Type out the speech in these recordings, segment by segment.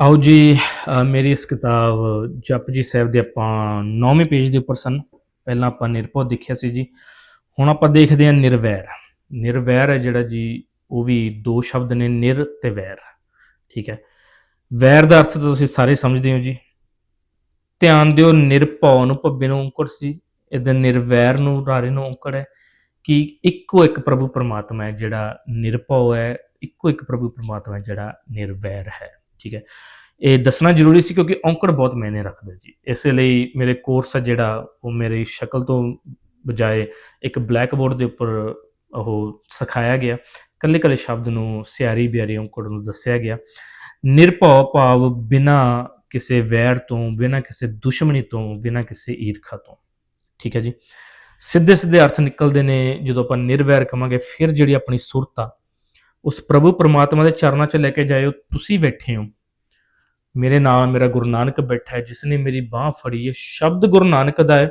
ਆਓ ਜੀ ਮੇਰੀ ਇਸ ਕਿਤਾਬ ਜਪਜੀ ਸਾਹਿਬ ਦੇ ਆਪਾਂ 9ਵੇਂ ਪੇਜ ਦੇ ਉੱਪਰ ਸਨ। ਪਹਿਲਾਂ ਆਪਾਂ ਨਿਰਭਉ ਦੇਖਿਆ ਸੀ ਜੀ। ਹੁਣ ਆਪਾਂ ਦੇਖਦੇ ਹਾਂ ਨਿਰਵੈਰ। ਨਿਰਵੈਰ ਹੈ ਜਿਹੜਾ ਜੀ, ਉਹ ਵੀ ਦੋ ਸ਼ਬਦ ਨੇ, ਨਿਰ ਤੇ ਵੈਰ। ਠੀਕ ਹੈ। ਵੈਰ ਦਾ ਅਰਥ ਤੁਸੀਂ ਸਾਰੇ ਸਮਝਦੇ ਹੋ ਜੀ। ਧਿਆਨ ਦਿਓ, ਨਿਰਭਉ ਨੂੰ ਭੱਬੇ ਨੂੰ ਔਂਕੜ ਸੀ। ਇਹਦੇ ਨਿਰਵੈਰ ਨੂੰ, ਰਾਰੇ ਨੂੰ ਔਂਕੜ ਹੈ ਕਿ ਇੱਕੋ ਇੱਕ ਪ੍ਰਭੂ ਪਰਮਾਤਮਾ ਹੈ ਜਿਹੜਾ ਨਿਰਭਉ ਹੈ, ਇੱਕੋ ਇੱਕ ਪ੍ਰਭੂ ਪਰਮਾਤਮਾ ਹੈ ਜਿਹੜਾ ਨਿਰਵੈਰ ਹੈ। ਠੀਕ ਹੈ। ਇਹ ਦੱਸਣਾ ਜ਼ਰੂਰੀ ਸੀ ਕਿਉਂਕਿ ਔਂਕੜ ਬਹੁਤ ਮਾਇਨੇ ਰੱਖਦਾ ਜੀ। ਇਸੇ ਲਈ ਮੇਰੇ ਕੋਰਸ ਆ ਜਿਹੜਾ, ਉਹ ਮੇਰੀ ਸ਼ਕਲ ਤੋਂ ਬਜਾਏ ਇੱਕ ਬਲੈਕ ਬੋਰਡ ਦੇ ਉੱਪਰ ਉਹ ਸਿਖਾਇਆ ਗਿਆ। ਕੱਲੇ ਕੱਲੇ ਸ਼ਬਦ ਨੂੰ ਸਿਆਰੀ ਬਿਆਰੀ ਔਂਕੜ ਨੂੰ ਦੱਸਿਆ ਗਿਆ। ਨਿਰਭਉ ਭਾਵ ਬਿਨਾ ਕਿਸੇ ਵੈਰ ਤੋਂ, ਬਿਨਾ ਕਿਸੇ ਦੁਸ਼ਮਣੀ ਤੋਂ, ਬਿਨਾ ਕਿਸੇ ਈਰਖਾ ਤੋਂ। ਠੀਕ ਹੈ ਜੀ। ਸਿੱਧੇ ਸਿੱਧੇ ਅਰਥ ਨਿਕਲਦੇ ਨੇ, ਜਦੋਂ ਆਪਾਂ ਨਿਰਵੈਰ ਕਵਾਂਗੇ, ਫਿਰ ਜਿਹੜੀ ਆਪਣੀ ਸੁਰਤ ਆ ਉਸ ਪ੍ਰਭੂ ਪਰਮਾਤਮਾ ਦੇ ਚਰਨਾਂ 'ਚ ਲੈ ਕੇ ਜਾਇਓ, ਤੁਸੀਂ ਬੈਠੇ ਹੋ। ਮੇਰੇ ਨਾਲ ਮੇਰਾ ਗੁਰੂ ਨਾਨਕ ਬੈਠਾ ਹੈ ਜਿਸ ਨੇ ਮੇਰੀ ਬਾਹ ਫੜੀ ਹੈ, ਸ਼ਬਦ ਗੁਰੂ ਨਾਨਕ ਦਾ ਹੈ,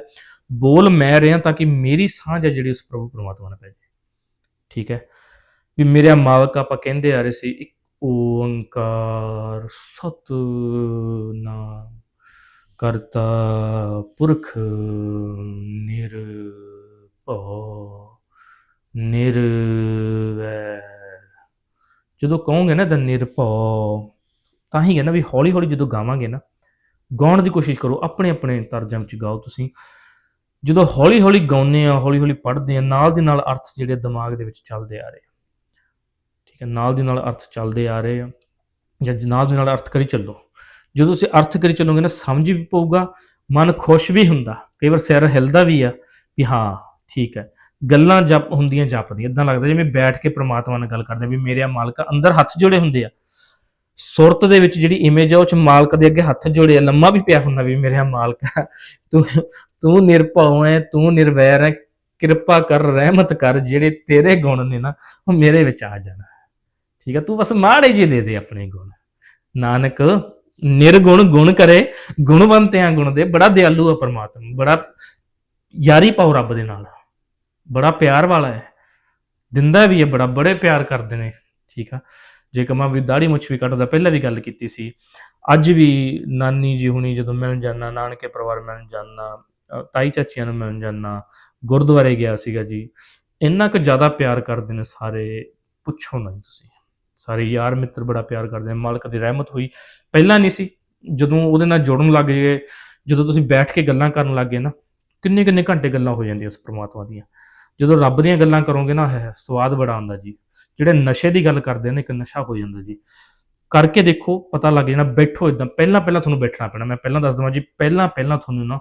ਬੋਲ ਮੈਂ ਰਿਹਾ ਤਾਂ ਕਿ ਮੇਰੀ ਸਾਂਝ ਹੈ ਜਿਹੜੀ ਉਸ ਪ੍ਰਭੂ ਪਰਮਾਤਮਾ ਨਾਲ ਪੈ ਜਾਏ। ਠੀਕ ਹੈ? ਵੀ ਮੇਰਾ ਮਾਲਕ ਆਪਾਂ ਕਹਿੰਦੇ ਆ ਰਹੇ ਸੀ, ਇੱਕ ਓੰਕਾਰ ਸਤਨਾਮ ਕਰਤਾ ਪੁਰਖ ਨਿਰਭਉ ਨਿਰਵੈਰ ਜਦੋਂ ਕਹੋਗੇ ਨਾ ਤਾਂ ਨਿਰਭਉ ਤਾਂ ਹੀ ਹੈ ਨਾ ਵੀ ਹੌਲੀ ਹੌਲੀ ਜਦੋਂ ਗਾਵਾਂਗੇ ਨਾ, ਗਾਉਣ ਦੀ ਕੋਸ਼ਿਸ਼ ਕਰੋ ਆਪਣੇ ਆਪਣੇ ਤਰਜਾਂ ਵਿੱਚ ਗਾਓ ਤੁਸੀਂ। ਜਦੋਂ ਹੌਲੀ ਹੌਲੀ ਗਾਉਂਦੇ ਆ ਹੌਲੀ ਹੌਲੀ ਪੜ੍ਹਦੇ ਆ ਨਾਲ ਦੀ ਨਾਲ ਅਰਥ ਜਿਹੜੇ ਦਿਮਾਗ ਦੇ ਵਿੱਚ ਚੱਲਦੇ ਆ ਰਹੇ ਆ। ਠੀਕ ਹੈ, ਨਾਲ ਦੀ ਨਾਲ ਅਰਥ ਚੱਲਦੇ ਆ ਰਹੇ ਆ ਜਾਂ, ਨਾਲ ਦੀ ਨਾਲ ਅਰਥ ਕਰੀ ਚੱਲੋ। ਜਦੋਂ ਤੁਸੀਂ ਅਰਥ ਕਰੀ ਚੱਲੋਗੇ ਨਾ, ਸਮਝ ਵੀ ਪਊਗਾ, ਮਨ ਖੁਸ਼ ਵੀ ਹੁੰਦਾ। ਕਈ ਵਾਰ ਸਿਰ ਹਿਲਦਾ ਵੀ ਆ ਵੀ ਹਾਂ, ਠੀਕ ਹੈ। ਗੱਲਾਂ ਜਪ ਹੁੰਦੀਆਂ ਜਪਦੀਆਂ ਇਦਾਂ ਲੱਗਦਾ ਜਿਵੇਂ ਬੈਠ ਕੇ ਪ੍ਰਮਾਤਮਾ ਨਾਲ ਗੱਲ ਕਰਦੇ ਵੀ ਮੇਰੇ ਮਾਲਕ ਅੰਦਰ ਹੱਥ ਜੋੜੇ ਹੁੰਦੇ ਆ। ਸੁਰਤ ਦੇ ਵਿੱਚ ਜਿਹੜੀ ਇਮੇਜ ਆ ਉਹ ਚ ਮਾਲਕ ਦੇ ਅੱਗੇ ਹੱਥ ਜੋੜੇ ਆ, ਲੰਮਾ ਵੀ ਪਿਆ ਹੁੰਦਾ ਵੀ ਮੇਰੇ ਮਾਲਕ ਤੂੰ ਤੂੰ ਨਿਰਭਉ ਹੈ ਤੂੰ ਨਿਰਵੈਰ ਹੈ ਕਿਰਪਾ ਕਰ, ਰਹਿਮਤ ਕਰ, ਜਿਹੜੇ ਤੇਰੇ ਗੁਣ ਨੇ ਨਾ, ਉਹ ਮੇਰੇ ਵਿੱਚ ਆ ਜਾਣਾ। ਠੀਕ ਆ, ਤੂੰ ਬਸ ਮਾੜੇ ਜਿਹੇ ਦੇ ਦੇ ਆਪਣੇ ਗੁਣ। ਨਾਨਕ, ਨਿਰਗੁਣ ਗੁਣ ਕਰੇ, ਗੁਣਵੰਤਿਆਂ ਗੁਣ ਦੇ, ਬੜਾ ਦਿਆਲੂ ਆ ਪਰਮਾਤਮਾ, ਬੜਾ ਯਾਰੀ ਪਾਉ ਰੱਬ ਦੇ ਨਾਲ। ਬੜਾ ਪਿਆਰ ਵਾਲਾ ਹੈ। ਦਿੰਦਾ ਵੀ ਹੈ, ਬੜਾ, ਬੜੇ ਪਿਆਰ ਕਰਦੇ ਨੇ। ਠੀਕ ਆ। ਜੇ ਕਮਾ ਵੀ ਦਾੜੀ ਮੁੱਛ ਵੀ ਕੱਟਦਾ, ਪਹਿਲਾਂ ਵੀ ਗੱਲ ਕੀਤੀ ਸੀ। ਅੱਜ ਵੀ ਨਾਨੀ ਜੀ ਹੁਣੀ ਜਦੋਂ ਮਿਲਣ ਜਾਣਾ ਨਾਨਕੇ ਪਰਿਵਾਰ ਮਿਲਣ ਜਾਣਾ ਤਾਈ ਚਾਚੀਆਂ ਨੂੰ ਮਿਲਣ ਜਾਣਾ ਗੁਰਦੁਆਰੇ ਗਿਆ ਸੀਗਾ ਜੀ, ਇੰਨਾ ਕੁ ਜ਼ਿਆਦਾ ਪਿਆਰ ਕਰਦੇ ਨੇ ਸਾਰੇ। ਪੁੱਛੋ ਨਾ ਜੀ ਤੁਸੀਂ। ਸਾਰੇ ਯਾਰ ਮਿੱਤਰ ਬੜਾ ਪਿਆਰ ਕਰਦੇ ਨੇ। ਮਾਲਕ ਦੀ ਰਹਿਮਤ ਹੋਈ। ਪਹਿਲਾਂ ਨਹੀਂ ਸੀ। ਜਦੋਂ ਉਹਦੇ ਨਾਲ ਜੁੜਨ ਲੱਗ ਗਏ, ਜਦੋਂ ਤੁਸੀਂ ਬੈਠ ਕੇ ਗੱਲਾਂ ਕਰਨ ਲੱਗ ਗਏ ਨਾ ਕਿੰਨੇ ਕਿੰਨੇ ਘੰਟੇ ਗੱਲਾਂ ਹੋ ਜਾਂਦੀਆਂ ਉਸ ਪ੍ਰਮਾਤਮਾ ਦੀਆਂ। ਜਦੋਂ ਰੱਬ ਦੀਆਂ ਗੱਲਾਂ ਕਰੋਗੇ ਨਾ ਹੈ ਸਵਾਦ ਬੜਾ ਆਉਂਦਾ ਜੀ। ਜਿਹੜੇ ਨਸ਼ੇ ਦੀ ਗੱਲ ਕਰਦੇ ਨੇ, ਇੱਕ ਨਸ਼ਾ ਹੋ ਜਾਂਦਾ ਜੀ। ਕਰਕੇ ਦੇਖੋ, ਪਤਾ ਲੱਗ ਜਾਣਾ, ਬੈਠੋ ਇਦਾਂ। ਪਹਿਲਾਂ ਪਹਿਲਾਂ ਤੁਹਾਨੂੰ ਬੈਠਣਾ ਪੈਣਾ। ਮੈਂ ਪਹਿਲਾਂ ਦੱਸ ਦਵਾਂ ਜੀ, ਪਹਿਲਾਂ ਪਹਿਲਾਂ ਤੁਹਾਨੂੰ ਨਾ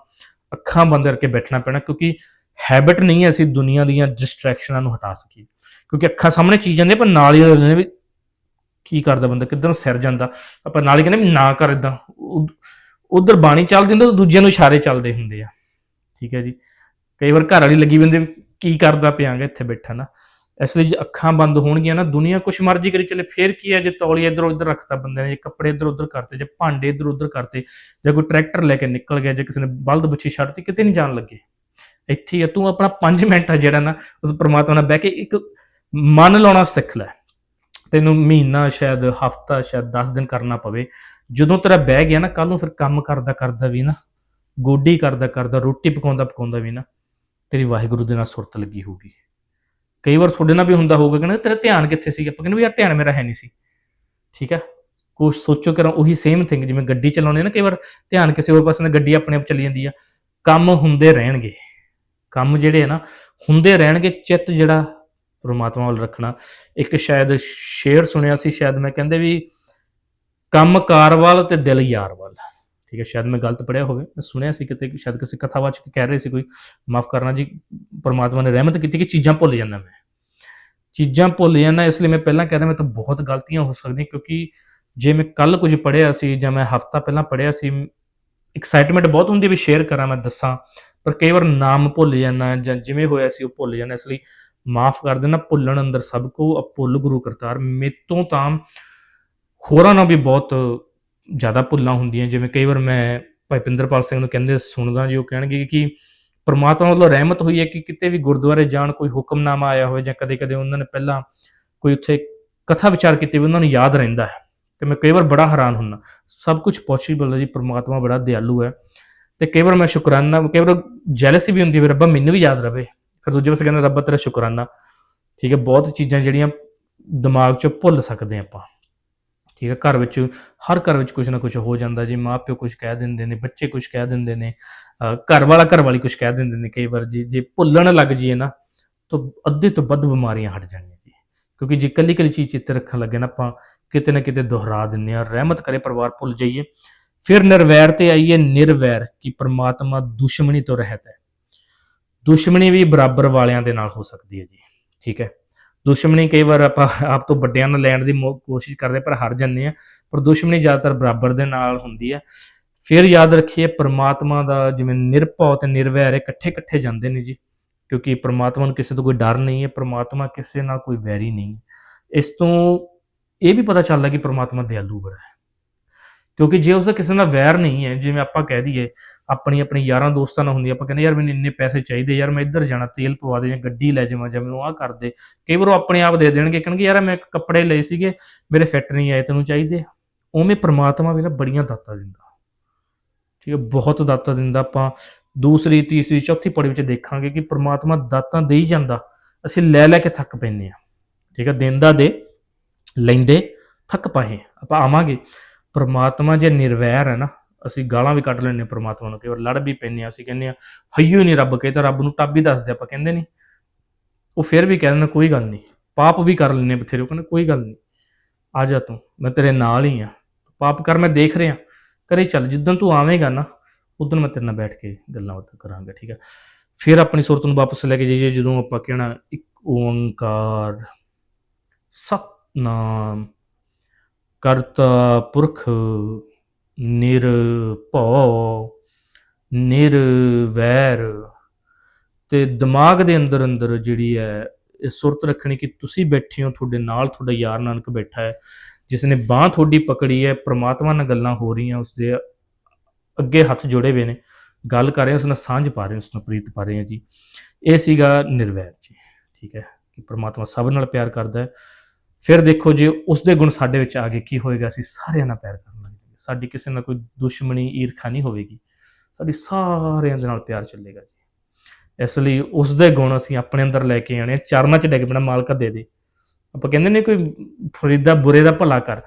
ਅੱਖਾਂ ਬੰਦ ਕਰਕੇ ਬੈਠਣਾ ਪੈਣਾ, ਕਿਉਂਕਿ ਹੈਬਿਟ ਨਹੀਂ ਹੈ ਅਸੀਂ ਦੁਨੀਆ ਦੀਆਂ ਡਿਸਟਰੈਕਸ਼ਨਾਂ ਨੂੰ ਹਟਾ ਸਕੀਏ। ਕਿਉਂਕਿ ਅੱਖਾਂ ਸਾਹਮਣੇ ਚੀਜ਼ ਜਾਂਦੀ ਪਰ ਨਾਲ ਹੀ ਨੇ ਵੀ ਕੀ ਕਰਦਾ ਬੰਦਾ, ਕਿੱਧਰ ਸਿਰ ਜਾਂਦਾ। ਆਪਾਂ ਨਾਲ ਹੀ ਕਹਿੰਦੇ ਵੀ ਨਾ ਕਰ ਇਦਾਂ। ਉਧਰ ਬਾਣੀ ਚੱਲਦੀ ਹੁੰਦੀ ਤਾਂ ਦੂਜਿਆਂ ਨੂੰ ਇਸ਼ਾਰੇ ਚੱਲਦੇ ਹੁੰਦੇ ਆ। ਠੀਕ ਹੈ ਜੀ। ਕਈ ਵਾਰ ਘਰ ਵਾਲੀ ਲੱਗੀ ਬੰਦੇ ਕੀ ਕਰਦਾ ਪਿਆਂਗਾ ਇੱਥੇ ਬੈਠਾ ਨਾ। ਇਸ ਲਈ ਜੇ ਅੱਖਾਂ ਬੰਦ ਹੋਣਗੀਆਂ ਨਾ ਦੁਨੀਆ ਕੁਛ ਮਰਜ਼ੀ ਕਰੀ ਚੱਲੇ ਫੇਰ ਕੀ ਹੈ ਜੇ ਤੌਲੀ ਇੱਧਰ ਉੱਧਰ ਰੱਖਤਾ ਬੰਦੇ ਨੇ ਜੇ ਕੱਪੜੇ ਇੱਧਰ ਉੱਧਰ ਕਰਤੇ ਜੇ ਭਾਂਡੇ ਇੱਧਰ ਉੱਧਰ ਕਰਤੇ ਜਾਂ ਕੋਈ ਟਰੈਕਟਰ ਲੈ ਕੇ ਨਿਕਲ ਗਿਆ ਜੇ ਕਿਸੇ ਨੇ ਬਲਦ ਬੱਚੀ ਛੱਡਤੀ ਕਿਤੇ ਨਹੀਂ ਜਾਣ ਲੱਗੇ। ਇੱਥੇ ਹੀ ਆ, ਤੂੰ ਆਪਣਾ 5 ਮਿੰਟ ਆ ਜਿਹੜਾ ਨਾ ਉਸ ਪ੍ਰਮਾਤਮਾ ਨਾਲ ਬਹਿ ਕੇ ਇੱਕ ਮਨ ਲਾਉਣਾ ਸਿੱਖ ਲੈ। ਤੈਨੂੰ ਮਹੀਨਾ ਸ਼ਾਇਦ ਹਫਤਾ ਸ਼ਾਇਦ 10 ਦਿਨ ਕਰਨਾ ਪਵੇ। ਜਦੋਂ ਤੇਰਾ ਬਹਿ ਗਿਆ ਨਾ ਕੱਲ ਨੂੰ ਫਿਰ ਕੰਮ ਕਰਦਾ ਕਰਦਾ ਵੀ ਨਾ ਗੋਡੀ ਕਰਦਾ ਕਰਦਾ ਰੋਟੀ ਪਕਾਉਂਦਾ ਪਕਾਉਂਦਾ ਵੀ ਨਾ ਤੇਰੀ ਵਾਹਿਗੁਰੂ ਦੇ ਨਾਲ ਸੁਰਤ ਲੱਗੀ ਹੋਊਗੀ। ਕਈ ਵਾਰ ਤੁਹਾਡੇ ਨਾਲ ਵੀ ਹੁੰਦਾ ਹੋਊਗਾ ਕਹਿੰਦੇ ਤੇਰਾ ਧਿਆਨ ਕਿੱਥੇ ਸੀ ਆਪਾਂ ਕਹਿੰਦੇ ਵੀ ਯਾਰ ਧਿਆਨ ਮੇਰਾ ਹੈ ਨਹੀਂ ਸੀ। ਠੀਕ ਹੈ ਕੁਛ ਸੋਚੋ ਕਰਾਂ ਉਹੀ ਸੇਮ ਥਿੰਗ ਜਿਵੇਂ ਗੱਡੀ ਚਲਾਉਂਦੇ ਨਾ ਕਈ ਵਾਰ, ਧਿਆਨ ਕਿਸੇ ਹੋਰ ਪਾਸੇ ਨਾਲ ਗੱਡੀ ਆਪਣੇ ਆਪ ਚਲੀ ਜਾਂਦੀ ਆ। ਕੰਮ ਹੁੰਦੇ ਰਹਿਣਗੇ। ਕੰਮ ਜਿਹੜੇ ਆ ਨਾ, ਹੁੰਦੇ ਰਹਿਣਗੇ, ਚਿੱਤ ਜਿਹੜਾ ਪਰਮਾਤਮਾ ਵੱਲ ਰੱਖਣਾ। ਇੱਕ ਸ਼ਾਇਦ ਸ਼ੇਰ ਸੁਣਿਆ ਸੀ, ਸ਼ਾਇਦ ਮੈਂ ਕਹਿੰਦੇ ਵੀ, ਕੰਮ ਕਾਰ ਵੱਲ ਤੇ ਦਿਲ ਯਾਰ ਵੱਲ। ਠੀਕ ਹੈ, ਸ਼ਾਇਦ ਮੈਂ ਗਲਤ ਪੜਿਆ ਹੋਵੇ, ਮੈਂ ਸੁਣਿਆ ਸੀ ਕਿਤੇ ਸ਼ਾਇਦ ਕਿਸੇ ਕਥਾਵਾਚਕ ਕਹਿ ਰਹੇ ਸੀ ਕੋਈ, ਮਾਫ ਕਰਨਾ ਜੀ, ਪਰਮਾਤਮਾ ਨੇ ਰਹਿਮਤ ਕੀਤੀ ਕਿ ਚੀਜ਼ਾਂ ਭੁੱਲ ਜਾਂਦਾ ਮੈਂ। ਚੀਜ਼ਾਂ ਭੁੱਲ ਜਾਂਦਾ, ਇਸ ਲਈ ਮੈਂ ਪਹਿਲਾਂ ਕਹਿੰਦਾ ਮੈਂ ਤਾਂ ਬਹੁਤ ਗਲਤੀਆਂ ਹੋ ਸਕਦੀਆਂ, ਕਿਉਂਕਿ ਜੇ ਮੈਂ ਕੱਲ ਕੁਝ ਪੜਿਆ ਸੀ ਜਾਂ ਮੈਂ ਹਫਤਾ ਪਹਿਲਾਂ ਪੜਿਆ ਸੀ ਐਕਸਾਈਟਮੈਂਟ ਬਹੁਤ ਹੁੰਦੀ ਵੀ ਸ਼ੇਅਰ ਕਰਾਂ ਮੈਂ ਦੱਸਾਂ, ਪਰ ਕਈ ਵਾਰ ਨਾਮ ਭੁੱਲ ਜਾਂਦਾ ਜਾਂ ਜਿਵੇਂ ਹੋਇਆ ਸੀ ਉਹ ਭੁੱਲ ਜਾਂਦਾ, ਇਸ ਲਈ ਮਾਫ ਕਰ ਦੇਣਾ, ਭੁੱਲਣ ਅੰਦਰ ਸਭ ਕੋ ਅਪੁੱਲ ਗੁਰੂ ਕਰਤਾਰ, ਮੇਤੋਂ ਤਾਂ ਹੋਰਾਂ ਨਾਲ ਵੀ ਬਹੁਤ ਜ਼ਿਆਦਾ ਭੁੱਲਾਂ ਹੁੰਦੀਆਂ, ਜਿਵੇਂ ਕਈ ਵਾਰ ਮੈਂ ਭਾਈ ਪਿੰਦਰਪਾਲ ਸਿੰਘ ਨੂੰ ਕਹਿੰਦੇ ਸੁਣਦਾ ਜੀ, ਉਹ ਕਹਿਣਗੇ ਕਿ ਪਰਮਾਤਮਾ ਵੱਲੋਂ ਰਹਿਮਤ ਹੋਈ ਹੈ ਕਿ ਕਿਤੇ ਵੀ ਗੁਰਦੁਆਰੇ ਜਾਣ ਕੋਈ ਹੁਕਮਨਾਮਾ ਆਇਆ ਹੋਵੇ ਜਾਂ ਕਦੇ-ਕਦੇ ਉਹਨਾਂ ਨੇ ਪਹਿਲਾਂ ਕੋਈ ਉੱਥੇ ਕਥਾ ਵਿਚਾਰ ਕੀਤੀ ਵੀ ਉਹਨਾਂ ਨੂੰ ਯਾਦ ਰਹਿੰਦਾ ਹੈ। ਤੇ ਮੈਂ ਕਈ ਵਾਰ ਬੜਾ ਹੈਰਾਨ ਹੁੰਨਾ ਸਭ ਕੁਝ ਪੋਸੀਬਲ ਹੈ ਜੀ, ਪਰਮਾਤਮਾ ਬੜਾ ਦਿਆਲੂ ਹੈ। ਤੇ ਕਈ ਵਾਰ ਮੈਂ ਸ਼ੁਕਰਾਨਾ, ਕਈ ਵਾਰ ਜੈਲਸੀ ਵੀ ਹੁੰਦੀ ਵੀ ਰੱਬਾ ਮੈਨੂੰ ਵੀ ਯਾਦ ਰਵੇ। ਫਿਰ ਦੂਜੇ ਪਾਸੇ ਕਹਿੰਦਾ ਰੱਬਾ ਤੇਰਾ ਸ਼ੁਕਰਾਨਾ। ਠੀਕ ਹੈ, ਬਹੁਤ ਚੀਜ਼ਾਂ ਜਿਹੜੀਆਂ ਦਿਮਾਗ 'ਚੋਂ ਭੁੱਲ ਸਕਦੇ ਆਪਾਂ। ਠੀਕ ਹੈ, ਘਰ ਵਿੱਚ ਹਰ ਘਰ ਵਿੱਚ ਕੁਝ ਨਾ ਕੁਝ ਹੋ ਜਾਂਦਾ, ਜੀ ਮਾਂ ਪਿਓ ਕੁਝ ਕਹਿ ਦਿੰਦੇ ਨੇ, ਬੱਚੇ ਕੁਝ ਕਹਿ ਦਿੰਦੇ ਨੇ ਘਰ ਵਾਲਾ ਘਰ ਵਾਲੀ ਕੁਝ ਕਹਿ ਦਿੰਦੇ ਨੇ ਕਈ ਵਾਰ, ਜੀ, ਜੇ ਭੁੱਲਣ ਲੱਗ ਜਾਈਏ ਨਾ, ਤਾਂ ਅੱਧੇ ਤੋਂ ਵੱਧ ਬਿਮਾਰੀਆਂ ਹਟ ਜਾਣੀਆਂ ਜੀ। ਕਿਉਂਕਿ ਜੇ ਕੱਲੀ ਕੱਲੀ ਚੀਜ਼ ਚਿੱਤੇ ਰੱਖਣ ਲੱਗੇ ਨਾ, ਆਪਾਂ ਕਿਤੇ ਨਾ ਕਿਤੇ ਦੁਹਰਾ ਦਿੰਨੇ ਆ ਰਹਿਮਤ ਕਰੇ ਪਰਿਵਾਰ ਭੁੱਲ ਜਾਈਏ। ਫਿਰ ਨਿਰਵੈਰ ਤੇ ਆਈਏ, ਨਿਰਵੈਰ ਕਿ ਪਰਮਾਤਮਾ ਦੁਸ਼ਮਣੀ ਤੋਂ ਰਹਿਤ ਹੈ। ਦੁਸ਼ਮਣੀ ਵੀ ਬਰਾਬਰ ਵਾਲਿਆਂ ਦੇ ਨਾਲ ਹੋ ਸਕਦੀ ਹੈ ਜੀ, ਠੀਕ ਹੈ। ਦੁਸ਼ਮਣੀ ਕਈ ਵਾਰ ਆਪਾਂ ਆਪ ਤੋਂ ਵੱਡਿਆਂ ਨੂੰ ਲੈਣ ਦੀ ਮੋ- ਕੋਸ਼ਿਸ਼ ਕਰਦੇ, ਪਰ ਹਾਰ ਜਾਂਦੇ ਆ ਪਰ ਦੁਸ਼ਮਣੀ ਜ਼ਿਆਦਾਤਰ ਬਰਾਬਰ ਦੇ ਨਾਲ ਹੁੰਦੀ ਹੈ। ਫਿਰ ਯਾਦ ਰੱਖੀਏ, ਪ੍ਰਮਾਤਮਾ ਦਾ ਜਿਵੇਂ ਨਿਰਭਉ ਤੇ ਨਿਰਵੈਰ ਇਹ ਇਕੱਠੇ ਇਕੱਠੇ ਜਾਂਦੇ ਨੇ ਜੀ। ਕਿਉਂਕਿ ਪ੍ਰਮਾਤਮਾ ਨੂੰ ਕਿਸੇ ਤੋਂ ਕੋਈ ਡਰ ਨਹੀਂ ਹੈ, ਪ੍ਰਮਾਤਮਾ ਕਿਸੇ ਨਾਲ ਕੋਈ ਵੈਰੀ ਨਹੀਂ ਹੈ। ਇਸ ਤੋਂ ਇਹ ਵੀ ਪਤਾ ਚੱਲਦਾ ਕਿ ਪ੍ਰਮਾਤਮਾ ਦਿਆਲੂ ਬੜਾ ਹੈ। ਕਿਉਂਕਿ ਜੇ ਉਸਦਾ ਕਿਸੇ ਨਾਲ ਵੈਰ ਨਹੀਂ ਹੈ, ਜਿਵੇਂ ਆਪਾਂ ਕਹਿ ਦਈਏ, ਆਪਣੀ ਆਪਣੇ ਯਾਰਾਂ ਦੋਸਤਾਂ ਨਾਲ ਹੁੰਦੀ ਆਪਾਂ ਕਹਿੰਦੇ ਯਾਰ ਮੈਨੂੰ ਇੰਨੇ ਪੈਸੇ ਚਾਹੀਦੇ, ਯਾਰ ਮੈਂ ਇੱਧਰ ਜਾਣਾ, ਤੇਲ ਪਵਾ ਦੇ ਜਾਂ ਗੱਡੀ ਲੈ ਜਾਵਾਂ ਜਾਂ ਮੈਨੂੰ ਆਹ ਕਰ ਦੇ। ਕਈ ਵਾਰ ਉਹ ਆਪਣੇ ਆਪ ਦੇ ਦੇਣਗੇ, ਕਹਿਣਗੇ, ਯਾਰ ਮੈਂ ਕੱਪੜੇ ਲਏ ਸੀਗੇ, ਮੇਰੇ ਫਿੱਟ ਨਹੀਂ ਆਏ, ਤੈਨੂੰ ਚਾਹੀਦੇ ਆ। ਉਵੇਂ ਪ੍ਰਮਾਤਮਾ ਵੀ ਨਾ ਬੜੀਆਂ ਦਾਤਾਂ ਦਿੰਦਾ। ਠੀਕ ਹੈ, ਬਹੁਤ ਦਾਤਾਂ ਦਿੰਦਾ ਆਪਾਂ। ਦੂਸਰੀ, ਤੀਸਰੀ, ਚੌਥੀ ਪੌੜੀ ਵਿੱਚ ਦੇਖਾਂਗੇ ਕਿ ਪ੍ਰਮਾਤਮਾ ਦਾਤਾਂ ਦੇਈ ਜਾਂਦਾ, ਅਸੀਂ ਲੈ ਲੈ ਕੇ ਥੱਕ ਪੈਂਦੇ ਆ ਠੀਕ ਹੈ ਦਿੰਦਾ ਦੇ ਲੈਂਦੇ, ਥੱਕ ਪਾਹੇ ਆਪਾਂ ਆਵਾਂਗੇ। ਪਰਮਾਤਮਾ ਜੇ ਨਿਰਵੈਰ ਹੈ ਨਾ, ਅਸੀਂ ਗਾਲਾਂ ਵੀ ਕੱਢ ਲੈਂਦੇ ਹਾਂ ਪ੍ਰਮਾਤਮਾ ਨੂੰ, ਕਈ ਵਾਰ ਲੜ ਵੀ ਪੈਂਦੇ ਹਾਂ, ਅਸੀਂ ਕਹਿੰਦੇ ਆ ਹਈਓ ਨਹੀਂ ਰੱਬ ਕਹੇ ਤਾਂ ਰੱਬ ਨੂੰ ਟੱਬ ਹੀ ਦੱਸਦੇ ਆਪਾਂ ਕਹਿੰਦੇ ਨਹੀਂ ਉਹ ਫਿਰ ਵੀ ਕਹਿੰਦੇ ਨੇ ਕੋਈ ਗੱਲ ਨਹੀਂ ਪਾਪ ਵੀ ਕਰ ਲੈਂਦੇ ਬਥੇਰੇ, ਉਹ ਕਹਿੰਦੇ ਕੋਈ ਗੱਲ ਨਹੀਂ ਆ ਜਾ ਤੂੰ, ਮੈਂ ਤੇਰੇ ਨਾਲ ਹੀ ਆ ਪਾਪ ਕਰ ਮੈਂ ਦੇਖ ਰਿਹਾ, ਕਰੇ ਚੱਲ, ਜਿੱਦਣ ਤੂੰ ਆਵੇਂਗਾ ਨਾ ਉਦੋਂ ਮੈਂ ਤੇਰੇ ਨਾਲ ਬੈਠ ਕੇ ਗੱਲਾਂ ਬਾਤਾਂ ਕਰਾਂਗਾ, ਠੀਕ ਹੈ ਫਿਰ ਆਪਣੀ ਸੁਰਤ ਨੂੰ ਵਾਪਸ ਲੈ ਕੇ ਜਾਈਏ, ਜਦੋਂ ਆਪਾਂ ਕਹਿਣਾ ਇੱਕ ਓੰਕਾਰ, ਸਤਨਾਮ ਕਰਤਾ ਪੁਰਖ ਨਿਰਭਉ, ਨਿਰਵੈਰ। ਤੇ ਦਿਮਾਗ ਦੇ ਅੰਦਰ ਅੰਦਰ ਜਿਹੜੀ ਹੈ, ਇਹ ਸੁਰਤ ਰੱਖਣੀ ਕਿ ਤੁਸੀਂ ਬੈਠੇ ਹੋ, ਤੁਹਾਡੇ ਨਾਲ ਤੁਹਾਡਾ ਯਾਰ ਨਾਨਕ ਬੈਠਾ ਹੈ ਜਿਸ ਨੇ ਬਾਹ ਤੁਹਾਡੀ ਪਕੜੀ ਹੈ, ਪ੍ਰਮਾਤਮਾ ਨਾਲ ਗੱਲਾਂ ਹੋ ਰਹੀਆਂ, ਉਸਦੇ ਅੱਗੇ ਹੱਥ ਜੋੜੇ ਹੋਏ ਨੇ, ਗੱਲ ਕਰ ਰਹੇ ਉਸ ਨਾਲ ਸਾਂਝ ਪਾ ਰਹੇ ਉਸ ਨਾਲ ਪ੍ਰੀਤ ਪਾ ਰਹੇ ਆ ਜੀ। ਇਹ ਸੀਗਾ ਨਿਰਵੈਰ ਜੀ, ਠੀਕ ਹੈ, ਕਿ ਪ੍ਰਮਾਤਮਾ ਸਭ ਨਾਲ ਪਿਆਰ ਕਰਦਾ ਹੈ ਫਿਰ ਦੇਖੋ ਜੇ ਉਸ ਦੇ ਗੁਣ ਸਾਡੇ ਵਿੱਚ ਆ ਗਏ, ਕੀ ਹੋਏਗਾ? ਅਸੀਂ ਸਾਰਿਆਂ ਨਾਲ ਪਿਆਰ ਕਰਨ ਲੱਗ ਜਾਵਾਂਗੇ। ਸਾਡੀ ਕਿਸੇ ਨਾਲ ਕੋਈ ਦੁਸ਼ਮਣੀ ਈਰਖਾ ਨਹੀਂ ਹੋਵੇਗੀ, ਸਾਡੀ ਸਾਰਿਆਂ ਦੇ ਨਾਲ ਪਿਆਰ ਚੱਲੇਗਾ ਜੀ। ਇਸ ਲਈ ਉਸ ਦੇ ਗੁਣ ਅਸੀਂ ਆਪਣੇ ਅੰਦਰ ਲੈ ਕੇ ਆਣੇ ਆ। ਚਰਨਾਂ 'ਚ ਡਿੱਗ ਪੈਣਾ, ਮਾਲਕਾ ਦੇ ਦੇ। ਆਪਾਂ ਕਹਿੰਦੇ ਨੇ ਕੋਈ ਫਰੀਦਾ ਬੁਰੇ ਦਾ ਭਲਾ ਕਰ।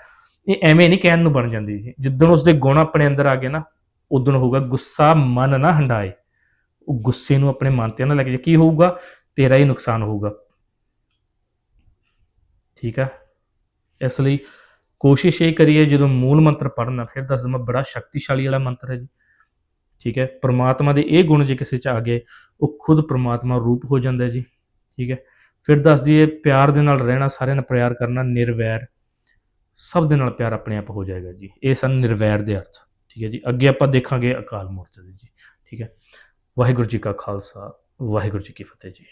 ਇਹ ਐਵੇਂ ਨਹੀਂ ਕਹਿਣ ਨੂੰ ਬਣ ਜਾਂਦੀ ਜੀ। ਜਿੱਦਣ ਉਸ ਦੇ ਗੁਣ ਆਪਣੇ ਅੰਦਰ ਆ ਗਏ ਨਾ ਉਦੋਂ ਹੋਊਗਾ ਗੁੱਸਾ, ਮਨ ਨਾ ਹੰਡਾਏ। ਉਹ ਗੁੱਸੇ ਨੂੰ ਆਪਣੇ ਮਨ ਤੇ ਨਾ ਲੈ ਕੇ ਕੀ ਹੋਊਗਾ? ਤੇਰਾ ਹੀ ਨੁਕਸਾਨ ਹੋਊਗਾ। ਠੀਕ ਆ? ਇਸ ਲਈ ਕੋਸ਼ਿਸ਼ ਇਹ ਕਰੀਏ, ਜਦੋਂ ਮੂਲ ਮੰਤਰ ਪੜ੍ਹਨਾ, ਫਿਰ ਦੱਸ ਦਵਾਂ ਬੜਾ ਸ਼ਕਤੀਸ਼ਾਲੀ ਵਾਲਾ ਮੰਤਰ ਹੈ ਜੀ। ਠੀਕ ਹੈ? ਪ੍ਰਮਾਤਮਾ ਦੇ ਇਹ ਗੁਣ ਜੇ ਕਿਸੇ ਚ ਆ ਗਏ, ਉਹ ਖੁਦ ਪ੍ਰਮਾਤਮਾ ਰੂਪ ਹੋ ਜਾਂਦਾ ਜੀ। ਠੀਕ ਹੈ? ਫਿਰ ਦੱਸ ਦਈਏ, ਪਿਆਰ ਦੇ ਨਾਲ ਰਹਿਣਾ, ਸਾਰਿਆਂ ਨਾਲ ਪਿਆਰ ਕਰਨਾ ਨਿਰਵੈਰ। ਸਭ ਦੇ ਨਾਲ ਪਿਆਰ ਆਪਣੇ ਆਪ ਹੋ ਜਾਏਗਾ ਜੀ। ਇਹ ਸਨ ਨਿਰਵੈਰ ਦੇ ਅਰਥ। ਠੀਕ ਹੈ ਜੀ? ਅੱਗੇ ਆਪਾਂ ਦੇਖਾਂਗੇ ਅਕਾਲ ਮੂਰਤ ਦੇ ਜੀ। ਠੀਕ ਹੈ? ਵਾਹਿਗੁਰੂ ਜੀ ਕਾ ਖਾਲਸਾ, ਵਾਹਿਗੁਰੂ ਜੀ ਕੀ ਫਤਿਹ ਜੀ।